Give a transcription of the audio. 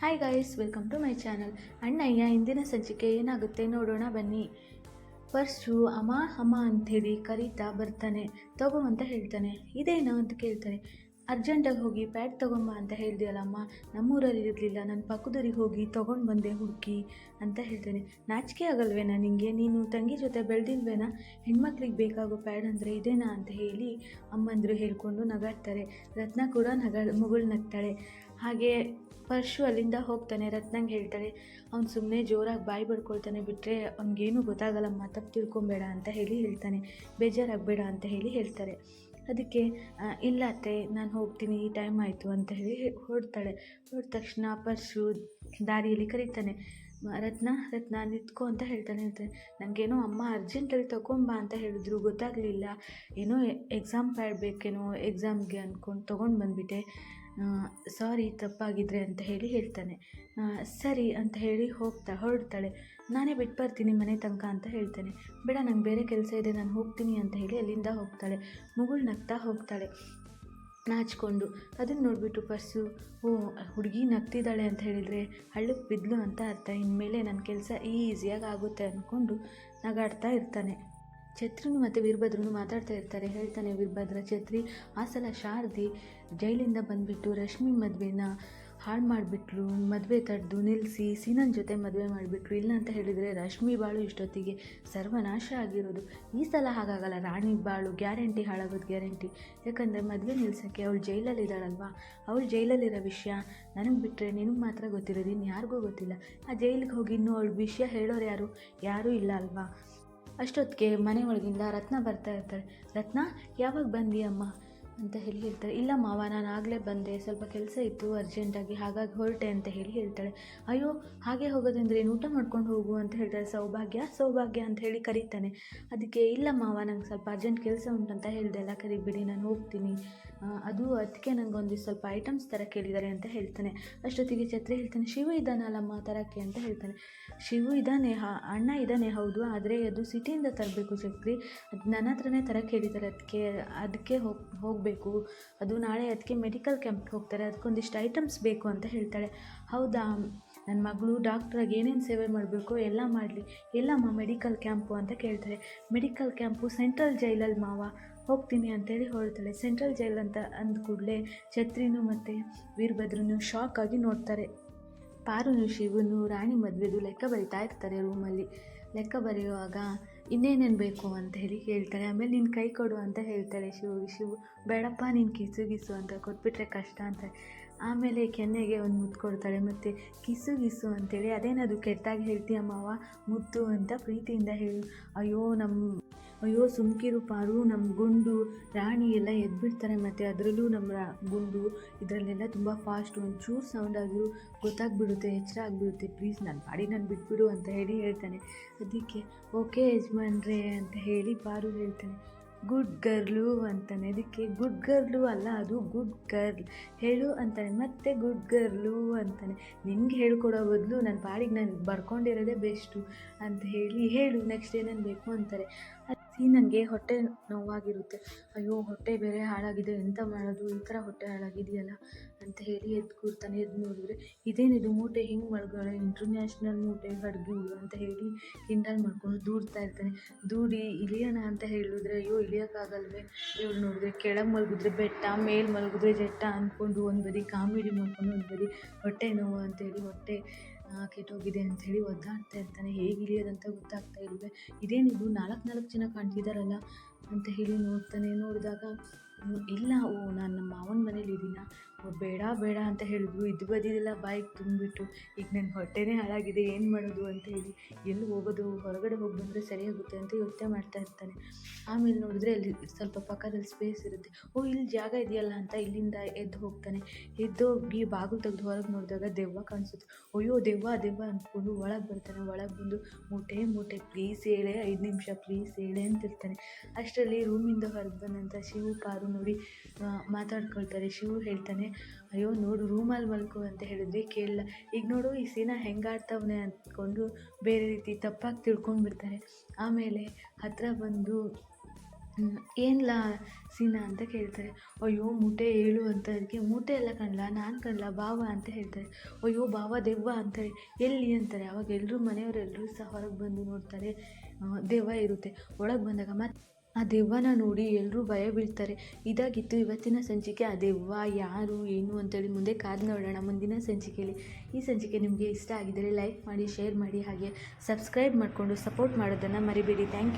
Hi guys welcome to my channel Annayya ಇಂದಿನ ಸಂಚಿಕೆ ಏನಾಗುತ್ತೆ ನೋಡೋಣ ಬನ್ನಿ. ಪರ್ಸು, ಅಮ್ಮ ಅಮ್ಮ ಅಂಥೇಳಿ ಕರೀತಾ ಬರ್ತಾನೆ. ತಗೋ ಅಂತ ಹೇಳ್ತಾನೆ. ಇದೇನೋ ಅಂತ ಕೇಳ್ತಾನೆ. ಅರ್ಜೆಂಟಾಗಿ ಹೋಗಿ ಪ್ಯಾಡ್ ತೊಗೊಂಬ ಅಂತ ಹೇಳಿದೆಯಲ್ಲಮ್ಮ ನಮ್ಮೂರಲ್ಲಿ ಇರಲಿಲ್ಲ. ನನ್ನ ಪಕ್ಕದೂರಿಗೆ ಹೋಗಿ ತೊಗೊಂಡು ಬಂದೆ ಹುಡುಕಿ ಅಂತ ಹೇಳ್ತಾನೆ. ನಾಚಿಕೆ ಆಗಲ್ವೇನಾ ನಿನಗೆ ನೀನು ತಂಗಿ ಜೊತೆ ಬೆಳೆದಿಲ್ವೇನಾ? ಹೆಣ್ಮಕ್ಳಿಗೆ ಬೇಕಾಗೋ ಪ್ಯಾಡ್ ಅಂದರೆ ಇದೇನಾ ಅಂತ ಹೇಳಿ ಅಮ್ಮಂದರು ಹೇಳಿಕೊಂಡು ನಗಾಡ್ತಾರೆ. ರತ್ನ ಕೂಡ ನಗ ಮುಗುಳು ನಗ್ತಾಳೆ. ಹಾಗೆ ಪರ್ಶು ಅಲ್ಲಿಂದ ಹೋಗ್ತಾನೆ, ರತ್ನಂಗೆ ಹೇಳ್ತಾಳೆ, ಅವ್ನು ಸುಮ್ಮನೆ ಜೋರಾಗಿ ಬಾಯಿ ಬಡ್ಕೊಳ್ತಾನೆ ಬಿಟ್ಟರೆ ಅವ್ನಿಗೇನು ಗೊತ್ತಾಗಲ್ಲಮ್ಮ ತಪ್ಪು ತಿಳ್ಕೊಬೇಡ ಅಂತ ಹೇಳಿ ಹೇಳ್ತಾನೆ, ಬೇಜಾರಾಗಬೇಡ ಅಂತ ಹೇಳಿ ಹೇಳ್ತಾರೆ. ಅದಕ್ಕೆ ಇಲ್ಲ ಅತ್ತೆ, ನಾನು ಹೋಗ್ತೀನಿ, ಈ ಟೈಮ್ ಆಯಿತು ಅಂತ ಹೇಳಿ ಹೊಡ್ತಾಳೆ ಹೊಡೆದ ತಕ್ಷಣ ಪರ್ಶು ದಾರಿಯಲ್ಲಿ ಕರೀತಾನೆ ರತ್ನ ರತ್ನ, ನಿಂತ್ಕೊ ಅಂತ ಹೇಳ್ತಾನೆ ಹೇಳ್ತಾನೆ. ನನಗೇನೋ ಅಮ್ಮ ಅರ್ಜೆಂಟಲ್ಲಿ ತಗೊಂಬ ಅಂತ ಹೇಳಿದ್ರು, ಗೊತ್ತಾಗಲಿಲ್ಲ. ಏನೋ ಎಕ್ಸಾಮ್ ಪ್ಯಾಡ್ ಬೇಕೇನೋ ಎಕ್ಸಾಮ್ಗೆ ಅಂದ್ಕೊಂಡು ತೊಗೊಂಡು ಬಂದುಬಿಟ್ಟೆ. ಸಾರಿ, ತಪ್ಪಾಗಿದ್ರೆ ಅಂತ ಹೇಳಿ ಹೇಳ್ತಾನೆ. ಸರಿ ಅಂತ ಹೇಳಿ ಹೋಗ್ತಾ ಹೊರಡ್ತಾಳೆ. ನಾನೇ ಬಿಟ್ಟು ಬರ್ತೀನಿ ಮನೆ ತನಕ ಅಂತ ಹೇಳ್ತಾನೆ. ಬೇಡ, ನಂಗೆ ಬೇರೆ ಕೆಲಸ ಇದೆ, ನಾನು ಹೋಗ್ತೀನಿ ಅಂತ ಹೇಳಿ ಅಲ್ಲಿಂದ ಹೋಗ್ತಾಳೆ. ಮುಗುಳು ನಗ್ತಾ ಹೋಗ್ತಾಳೆ. ನಾಚಿಕೊಂಡು ಅದನ್ನು ನೋಡಿಬಿಟ್ಟು ಪರ್ಸು, ಓ, ಹುಡುಗಿ ನಗ್ತಿದ್ದಾಳೆ ಅಂತ ಹೇಳಿದರೆ ಹಳ್ಳಕ್ಕೆ ಬಿದ್ಲು ಅಂತ ಅರ್ಥ. ಇನ್ಮೇಲೆ ನನ್ನ ಕೆಲಸ ಈಸಿಯಾಗಿ ಆಗುತ್ತೆ ಅಂದ್ಕೊಂಡು ನಗಾಡ್ತಾ ಇರ್ತಾನೆ. ಛತ್ರಿನು ಮತ್ತು ವೀರಭದ್ರನು ಮಾತಾಡ್ತಾ ಇರ್ತಾರೆ. ಹೇಳ್ತಾನೆ ವೀರಭದ್ರ, ಛತ್ರಿ, ಆ ಸಲ ಶಾರದಿ ಜೈಲಿಂದ ಬಂದುಬಿಟ್ಟು ರಶ್ಮಿ ಮದುವೆನ ಹಾಳು ಮಾಡಿಬಿಟ್ರು ಮದುವೆ ತಡೆದು ನಿಲ್ಲಿಸಿ ಸೀನನ್ ಜೊತೆ ಮದುವೆ ಮಾಡಿಬಿಟ್ರು. ಇಲ್ಲ ಅಂತ ಹೇಳಿದರೆ ರಶ್ಮಿ ಬಾಳು ಇಷ್ಟೊತ್ತಿಗೆ ಸರ್ವನಾಶ ಆಗಿರೋದು. ಈ ಸಲ ಹಾಗಾಗಲ್ಲ. ರಾಣಿ ಬಾಳು ಗ್ಯಾರಂಟಿ ಹಾಳಾಗೋದು ಗ್ಯಾರಂಟಿ. ಯಾಕಂದರೆ ಮದುವೆ ನಿಲ್ಸೋಕ್ಕೆ ಅವಳು ಜೈಲಲ್ಲಿದ್ದಾಳಲ್ವಾ ಅವಳು ಜೈಲಲ್ಲಿರೋ ವಿಷಯ ನನಗೆ ಬಿಟ್ಟರೆ ನಿನಗೆ ಮಾತ್ರ ಗೊತ್ತಿರೋದು ಇನ್ನು ಯಾರಿಗೂ ಗೊತ್ತಿಲ್ಲ. ಆ ಜೈಲಿಗೆ ಹೋಗಿ ಇನ್ನೂ ಅವಳು ವಿಷಯ ಹೇಳೋರು ಯಾರು? ಯಾರೂ ಇಲ್ಲ ಅಲ್ವಾ? ಅಷ್ಟೊತ್ತಿಗೆ ಮನೆ ಒಳಗಿಂದ ರತ್ನ ಬರ್ತಾ ಇರ್ತಾಳೆ. ರತ್ನ ಯಾವಾಗ ಬಂದಿ ಅಮ್ಮ? ಅಂತ ಹೇಳಿ ಹೇಳ್ತಾರೆ ಇಲ್ಲ ಮಾವ, ನಾನು ಆಗಲೇ ಬಂದೆ, ಸ್ವಲ್ಪ ಕೆಲಸ ಇತ್ತು ಅರ್ಜೆಂಟಾಗಿ ಹಾಗಾಗಿ ಹೊರಟೆ ಅಂತ ಹೇಳಿ ಹೇಳ್ತಾಳೆ. ಅಯ್ಯೋ, ಹಾಗೆ ಹೋಗೋದಂದ್ರೆ ಏನು ಊಟ ಮಾಡ್ಕೊಂಡು ಹೋಗು ಅಂತ ಹೇಳ್ತಾರೆ ಸೌಭಾಗ್ಯ. ಸೌಭಾಗ್ಯ ಅಂತ ಹೇಳಿ ಕರೀತಾನೆ. ಅದಕ್ಕೆ, ಇಲ್ಲ ಮಾವ, ನಂಗೆ ಸ್ವಲ್ಪ ಅರ್ಜೆಂಟ್ ಕೆಲಸ ಉಂಟಂತ ಹೇಳಿದೆ ಎಲ್ಲ ಕರಿಬಿಡಿ, ನಾನು ಹೋಗ್ತೀನಿ. ಅದು ಅದಕ್ಕೆ ನನಗೊಂದು ಸ್ವಲ್ಪ ಐಟಮ್ಸ್ ಥರ ಕೇಳಿದ್ದಾರೆ ಅಂತ ಹೇಳ್ತಾನೆ. ಅಷ್ಟೊತ್ತಿಗೆ ಛತ್ರಿ ಹೇಳ್ತಾನೆ, ಶಿವು ಇದ್ದಾನಲ್ಲಮ್ಮ, ತರಕ್ಕೆ ಅಂತ ಹೇಳ್ತಾನೆ. ಶಿವು ಇದ್ದಾನೆ ಅಣ್ಣ ಇದ್ದಾನೆ, ಹೌದು, ಆದರೆ ಅದು ಸಿಟಿಯಿಂದ ತರಬೇಕು ಛತ್ರಿ. ಅದು ನನ್ನ ಹತ್ರನೇ ತರಕ್ಕೆ ಹೇಳಿದ್ದಾರೆ, ಅದಕ್ಕೆ ಅದಕ್ಕೆ ಹೋಗಿ ಹೋಗಬೇಕು. ಅದು ನಾಳೆ ಅದಕ್ಕೆ ಮೆಡಿಕಲ್ ಕ್ಯಾಂಪ್ಗೆ ಹೋಗ್ತಾರೆ. ಅದಕ್ಕೊಂದಿಷ್ಟು ಐಟಮ್ಸ್ ಬೇಕು ಅಂತ ಹೇಳ್ತಾಳೆ ಹೌದಾ? ನನ್ನ ಮಗಳು ಡಾಕ್ಟ್ರಾಗಿ ಏನೇನು ಸೇವೆ ಮಾಡಬೇಕು ಎಲ್ಲ ಮಾಡಲಿ. ಎಲ್ಲಮ್ಮ ಮೆಡಿಕಲ್ ಕ್ಯಾಂಪು ಅಂತ ಕೇಳ್ತಾರೆ. ಮೆಡಿಕಲ್ ಕ್ಯಾಂಪು ಸೆಂಟ್ರಲ್ ಜೈಲಲ್ಲಿ ಮಾವ, ಹೋಗ್ತೀನಿ ಅಂತೇಳಿ ಹೊರಡ್ತಾಳೆ. ಸೆಂಟ್ರಲ್ ಜೈಲ್ ಅಂತ ಅಂದ ಕೂಡಲೇ ಛತ್ರಿನೂ ಮತ್ತು ವೀರಭದ್ರನು ಶಾಕ್ ಆಗಿ ನೋಡ್ತಾರೆ. ಪಾರುನು ಶಿವನು ರಾಣಿ ಮದುವೆದು ಲೆಕ್ಕ ಬರಿತಾ ಇರ್ತಾರೆ ರೂಮಲ್ಲಿ ಲೆಕ್ಕ ಬರೆಯುವಾಗ ಇನ್ನೇನೇನು ಬೇಕು ಅಂತ ಹೇಳಿ ಹೇಳ್ತಾಳೆ ಆಮೇಲೆ ನಿನ್ನ ಕೈ ಕೊಡು ಅಂತ ಹೇಳ್ತಾಳೆ ಶಿವು ಶಿವು. ಬೇಡಪ್ಪ, ನೀನು ಕಿಸು, ಗಿಸು ಅಂತ ಕೊಟ್ಬಿಟ್ರೆ ಕಷ್ಟ ಅಂತ. ಆಮೇಲೆ ಕೆನ್ನೆಗೆ ಒಂದು ಮುದ್ದು ಕೊಡ್ತಾಳೆ ಮತ್ತು ಕಿಸು, ಗಿಸು ಅಂತೇಳಿ ಅದೇನದು ಕೆಟ್ಟಾಗಿ ಹೇಳ್ತೀಯ ಮಾವ? ಮುದ್ದು ಅಂತ ಪ್ರೀತಿಯಿಂದ ಹೇಳು. ಅಯ್ಯೋ ನಮ್ಮ ಅಯ್ಯೋ ಸುಮ್ಕಿರು ಪಾರು ನಮ್ಮ ಗುಂಡು, ರಾಣಿ ಎಲ್ಲ ಎದ್ಬಿಡ್ತಾರೆ ಮತ್ತು ಅದರಲ್ಲೂ ನಮ್ಮ ಗುಂಡು, ಇದರಲ್ಲೆಲ್ಲ ತುಂಬ ಫಾಸ್ಟ್ ಒಂಚೂರು ಸೌಂಡ್ ಆದರೂ ಗೊತ್ತಾಗ್ಬಿಡುತ್ತೆ, ಎಚ್ಚರ ಆಗಿಬಿಡುತ್ತೆ. ಪ್ಲೀಸ್ ನನ್ನ ಪಾಡಿ ನಾನು ಬಿಟ್ಬಿಡು ಅಂತ ಹೇಳಿ ಹೇಳ್ತಾನೆ. ಅದಕ್ಕೆ, ಓಕೆ ಯಜಮಾನ್ರೆ ಅಂತ ಹೇಳಿ ಪಾರು ಹೇಳ್ತಾನೆ. ಗುಡ್ ಗರ್ಲು ಅಂತಾನೆ. ಅದಕ್ಕೆ, ಗುಡ್ ಗರ್ಲು ಅಲ್ಲ, ಅದು ಗುಡ್ ಗರ್ಲ್. ಹೇಳು ಅಂತಾನೆ. ಮತ್ತೆ ಗುಡ್ ಗರ್ಲು ಅಂತಾನೆ. ನಿನಗೆ ಹೇಳ್ಕೊಡೋ ಬದಲು ನನ್ನ ಪಾಡಿಗೆ ನಾನು ಬರ್ಕೊಂಡಿರೋದೇ ಬೆಸ್ಟು ಅಂತ ಹೇಳಿ ಹೇಳು ನೆಕ್ಸ್ಟ್ ಏನೇನು ಬೇಕು? ಅಂತಾರೆ. ಅದು ನನಗೆ ಹೊಟ್ಟೆ ನೋವಾಗಿರುತ್ತೆ. ಅಯ್ಯೋ, ಹೊಟ್ಟೆ ಬೇರೆ ಹಾಳಾಗಿದೆ, ಎಂತ ಮಾಡೋದು? ಈ ಥರ ಹೊಟ್ಟೆ ಹಾಳಾಗಿದೆಯಲ್ಲ ಅಂತ ಹೇಳಿ ಎದ್ದು ಕೂರ್ತಾನೆ ಎದ್ದು ನೋಡಿದ್ರೆ ಇದೇನಿದು ಮೂಟೆ? ಹಿಂಗೆ ಮಳ್ಗೋಳೆ ಇಂಟರ್ನ್ಯಾಷನಲ್ ಮೂಟೆ ಹಡ್ಗಿಗಳು ಅಂತ ಹೇಳಿ ಹಿಂಡಲ್ ಮಾಡ್ಕೊಂಡು ದೂಡ್ತಾ ಇರ್ತಾನೆ. ದೂಡಿ ಇಳಿಯೋಣ ಅಂತ ಹೇಳಿದ್ರೆ, ಅಯ್ಯೋ, ಇಳಿಯೋಕ್ಕಾಗಲ್ವೇ? ಇವ್ರು ನೋಡಿದ್ರೆ, ಕೆಳಗೆ ಮಲಗಿದ್ರೆ ಬೆಟ್ಟ, ಮೇಲೆ ಮಲಗಿದ್ರೆ ಜಟ್ಟ ಅಂದ್ಕೊಂಡು ಒಂದು ಬದಿ, ಕಾಮಿಡಿ ಮಾಡ್ಕೊಂಡು ಒಂದು ಬದಿ, ಹೊಟ್ಟೆ ನೋವು ಅಂತೇಳಿ ಹೊಟ್ಟೆ ಕೆಟ್ಟೋಗಿದೆ ಅಂಥೇಳಿ ಒದ್ದಾಡ್ತಾ ಇರ್ತಾನೆ. ಹೇಗೆ ಇಳಿಯೋದಂತ ಗೊತ್ತಾಗ್ತಾ ಇಲ್ವೇ? ಇದೇನಿದು? ನಾಲ್ಕು ನಾಲ್ಕು ಜನ ಕಾಣ್ತಿದ್ದಾರಲ್ಲ ಅಂತ ಹೇಳಿ ನೋಡ್ತಾನೆ. ನೋಡಿದಾಗ ಇಲ್ಲ, ಓ, ನಾನು ನಮ್ಮ ಮಾವನ ಮನೇಲಿ ಇದ್ದೀನ ಬೇಡ ಬೇಡ ಅಂತ ಹೇಳಿದ್ರು. ಇದು ಬದಿದೆಲ್ಲ ಬಾಯಿಗೆ ತುಂಬಿಬಿಟ್ಟು ಈಗ ನನ್ನ ಹೊಟ್ಟೆನೇ ಹಾಳಾಗಿದೆ, ಏನು ಮಾಡೋದು? ಅಂತ ಹೇಳಿ, ಎಲ್ಲಿ ಹೋಗೋದು? ಹೊರಗಡೆ ಹೋಗಿ ಬಂದರೆ ಸರಿಯಾಗುತ್ತೆ ಅಂತ ಯೋಚನೆ ಮಾಡ್ತಾ ಇರ್ತಾನೆ. ಆಮೇಲೆ ನೋಡಿದ್ರೆ ಅಲ್ಲಿ ಸ್ವಲ್ಪ ಪಕ್ಕದಲ್ಲಿ ಸ್ಪೇಸ್ ಇರುತ್ತೆ. ಓ ಇಲ್ಲಿ ಜಾಗ ಇದೆಯಲ್ಲ ಅಂತ ಇಲ್ಲಿಂದ ಎದ್ದು ಹೋಗ್ತಾನೆ. ಎದ್ದೋಗಿ ಬಾಗಿಲು ತೆಗೆದು ಹೊರಗೆ ನೋಡಿದಾಗ ದೆವ್ವ ಕಾಣಿಸುತ್ತೆ. ಅಯ್ಯೋ, ದೆವ್ವ ದೆವ್ವ ಅಂದ್ಕೊಂಡು ಒಳಗೆ ಬರ್ತಾನೆ. ಒಳಗೆ ಬಂದು, ಮೂಟೆ ಮೂಟೆ ಪ್ಲೀಸ್ ಹೇಳೆ, ಐದು ನಿಮಿಷ ಪ್ಲೀಸ್ ಹೇಳೆ ಅಂತಿರ್ತಾನೆ. ಅಷ್ಟರಲ್ಲಿ ರೂಮಿಂದ ಹೊರಗೆ ಬಂದಂಥ ಶಿವು ಪಾರು ನೋಡಿ ಮಾತಾಡ್ಕೊಳ್ತಾರೆ. ಶಿವು ಹೇಳ್ತಾನೆ, ಅಯ್ಯೋ ನೋಡು ರೂಮಲ್ಲಿ ಮಲ್ಕು ಅಂತ ಹೇಳಿದ್ವಿ ಕೇಳಲ್ಲ ಈಗ ನೋಡು, ಈ ಸೀನ ಹೆಂಗಾಡ್ತವನೆ ಅಂದ್ಕೊಂಡು ಬೇರೆ ರೀತಿ ತಪ್ಪಾಗಿ ತಿಳ್ಕೊಂಡ್ಬಿಡ್ತಾರೆ. ಆಮೇಲೆ ಹತ್ತಿರ ಬಂದು ಏನ್ಲ ಸೀನಾ ಅಂತ ಕೇಳ್ತಾರೆ. ಅಯ್ಯೋ, ಮೂಟೆ ಏಳು ಅಂತ ಅದಕ್ಕೆ, ಮೂಟೆ ಎಲ್ಲ ಕಣ್ಲ, ನಾನು ಕಣ್ಲ ಬಾವ ಅಂತ ಹೇಳ್ತಾರೆ. ಅಯ್ಯೋ ಬಾವ ದೆವ್ವ ಅಂತಾರೆ ಎಲ್ಲಿ ಅಂತಾರೆ. ಅವಾಗ ಎಲ್ಲರೂ ಮನೆಯವರೆಲ್ಲರೂ ಸಹ ಹೊರಗೆ ಬಂದು ನೋಡ್ತಾರೆ. ದೆವ್ವ ಇರುತ್ತೆ. ಒಳಗೆ ಬಂದಾಗ ಮತ್ತೆ ಆ ದೆವ್ವನ ನೋಡಿ ಎಲ್ಲರೂ ಭಯ ಬೀಳ್ತಾರೆ. ಇದಾಗಿತ್ತು ಇವತ್ತಿನ ಸಂಚಿಕೆ. ಆ ದೆವ್ವ ಯಾರು, ಏನು ಅಂತೇಳಿ ಮುಂದೆ ಕಾದು ನೋಡೋಣ ಮುಂದಿನ ಸಂಚಿಕೆಯಲ್ಲಿ. ಈ ಸಂಚಿಕೆ ನಿಮಗೆ ಇಷ್ಟ ಆಗಿದ್ದರೆ ಲೈಕ್ ಮಾಡಿ, ಶೇರ್ ಮಾಡಿ ಹಾಗೆ ಸಬ್ಸ್ಕ್ರೈಬ್ ಮಾಡಿಕೊಂಡು ಸಪೋರ್ಟ್ ಮಾಡೋದನ್ನು ಮರಿಬೇಡಿ. Thank you.